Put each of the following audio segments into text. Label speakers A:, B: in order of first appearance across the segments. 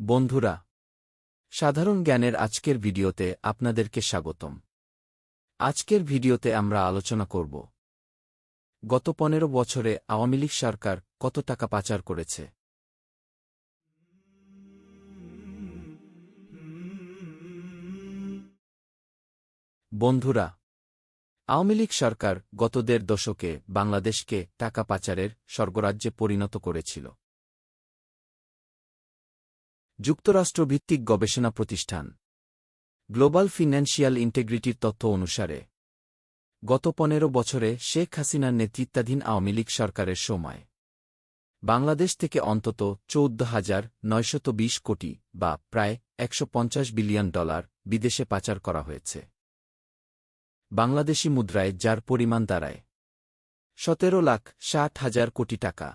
A: বন্ধুরা, সাধারণ জ্ঞানের আজকের ভিডিওতে আপনাদেরকে স্বাগতম। আজকের ভিডিওতে আমরা আলোচনা করব, গত পনেরো বছরে আওয়ামী লীগ সরকার কত টাকা পাচার করেছে? বন্ধুরা, আওয়ামী লীগ সরকার গত দেড় দশকে বাংলাদেশকে টাকা পাচারের স্বর্গরাজ্যে পরিণত করেছিল। যুক্তরাষ্ট্রভিত্তিক গবেষণা প্রতিষ্ঠান। গ্লোবাল ফিন্যান্সিয়াল ইন্টেগ্রিটির তথ্য অনুসারে, গত পনেরো বছরে শেখ হাসিনার নেতৃত্বাধীন আওয়ামী লীগ সরকারের সময় বাংলাদেশ থেকে অন্তত চৌদ্দ হাজার নয়শত বিশ কোটি বা প্রায় একশ পঞ্চাশ বিলিয়ন ডলার বিদেশে পাচার করা হয়েছে। বাংলাদেশি মুদ্রায় যার পরিমাণ দাঁড়ায় সতেরো লাখ ষাট হাজার কোটি টাকা।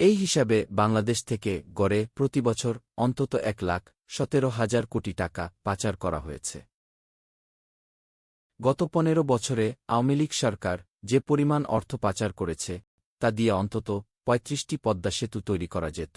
A: এই হিসাবে বাংলাদেশ থেকে গড়ে প্রতিবছর অন্তত এক লাখ সতেরো হাজার কোটি টাকা পাচার করা হয়েছে। গত পনেরো বছরে আওয়ামী লীগ সরকার যে পরিমাণ অর্থ পাচার করেছে, তা দিয়ে অন্তত পঁয়ত্রিশটি পদ্মা সেতু তৈরি করা যেত।